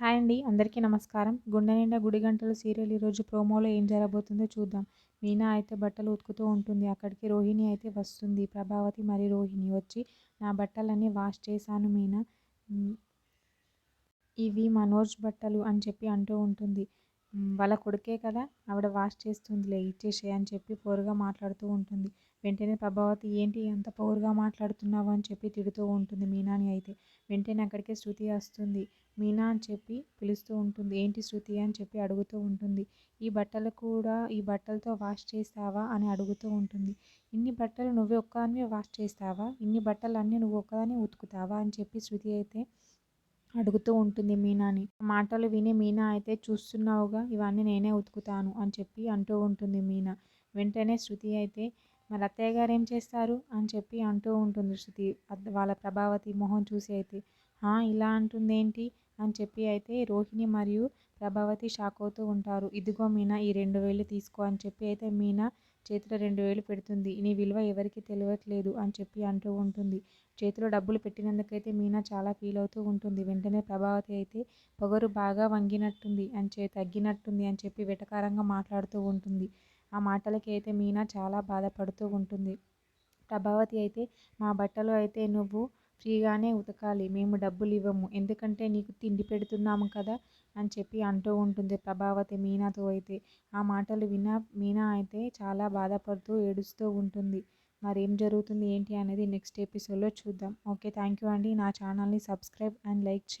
Hi అండి. అందరికీ నమస్కారం. గుండె నిండా గుడి గంటలు సీరియల్ ఈరోజు ప్రోమోలో ఏం జరగబోతుందో చూద్దాం. మీనా అయితే బట్టలు ఉతుకుతూ ఉంటుంది. అక్కడికి రోహిణి అయితే వస్తుంది. ప్రభావతి మరి రోహిణి వచ్చి నా బట్టలన్నీ వాష్ చేశాను మీనా. ఇవి మనోజ్ బట్టలు అని చెప్పి అంటూ ఉంటుంది. వాళ్ళ కొడుకే కదా ఆవిడ వాష్ చేస్తుందిలే ఇచ్చేసే అని చెప్పి పోరుగా మాట్లాడుతూ ఉంటుంది. వెంటనే ప్రభావతి ఏంటి అంత పౌరుగా మాట్లాడుతున్నావు? అని చెప్పి తిడుతూ ఉంటుంది మీనాని అయితే. వెంటనే అక్కడికే శృతి వస్తుంది. మీనా అని చెప్పి పిలుస్తూ ఉంటుంది. ఏంటి శృతి? అని చెప్పి అడుగుతూ ఉంటుంది. ఈ బట్టలు కూడా ఈ బట్టలతో వాష్ చేస్తావా? అని అడుగుతూ ఉంటుంది. ఇన్ని బట్టలు నువ్వే ఒక్కదానివే వాష్ చేస్తావా? ఇన్ని బట్టలు అన్నీ నువ్వు ఒక్కదాని ఉతుకుతావా? అని చెప్పి శృతి అయితే అడుగుతూ ఉంటుంది మీనాని. మాటలు విని మీనా అయితే చూస్తున్నావుగా ఇవన్నీ నేనే ఉతుకుతాను అని చెప్పి అంటూ ఉంటుంది మీనా. వెంటనే శృతి అయితే మరి అత్తయ్య గారు ఏం చేస్తారు? అని చెప్పి అంటూ ఉంటుంది శృతి. వాళ్ళ ప్రభావతి మొహం చూసి అయితే ఇలా అంటుంది ఏంటి అని చెప్పి అయితే రోహిణి మరియు ప్రభావతి షాక్ అవుతూ ఉంటారు. ఇదిగో మీనా ఈ రెండు వేలు తీసుకో అని చెప్పి అయితే మీనా చేతిలో రెండు వేలు పెడుతుంది. నీ విలువ ఎవరికి తెలియట్లేదు అని చెప్పి అంటూ ఉంటుంది. చేతిలో డబ్బులు పెట్టినందుకైతే మీనా చాలా ఫీల్ అవుతూ ఉంటుంది. వెంటనే ప్రభావతి అయితే పొగరు బాగా వంగినట్టుంది అని చే తగ్గినట్టుంది అని చెప్పి వెటకారంగా మాట్లాడుతూ ఉంటుంది. ఆ మాటలకి అయితే మీనా చాలా బాధపడుతూ ఉంటుంది. ప్రభావతి అయితే మా బట్టలు అయితే నువ్వు ఫ్రీగానే ఉతకాలి మేము డబ్బులు ఇవ్వము. ఎందుకంటే నీకు తిండి పెడుతున్నాము కదా అని చెప్పి అంటూ ఉంటుంది ప్రభావతి మీనాతో అయితే. ఆ మాటలు విన్న మీనా అయితే చాలా బాధపడుతూ ఏడుస్తూ ఉంటుంది. మరి ఏం జరుగుతుంది ఏంటి అనేది నెక్స్ట్ ఎపిసోడ్లో చూద్దాం. ఓకే థ్యాంక్ యూ అండి. నా ఛానల్ని సబ్స్క్రైబ్ అండ్ లైక్ చేయండి.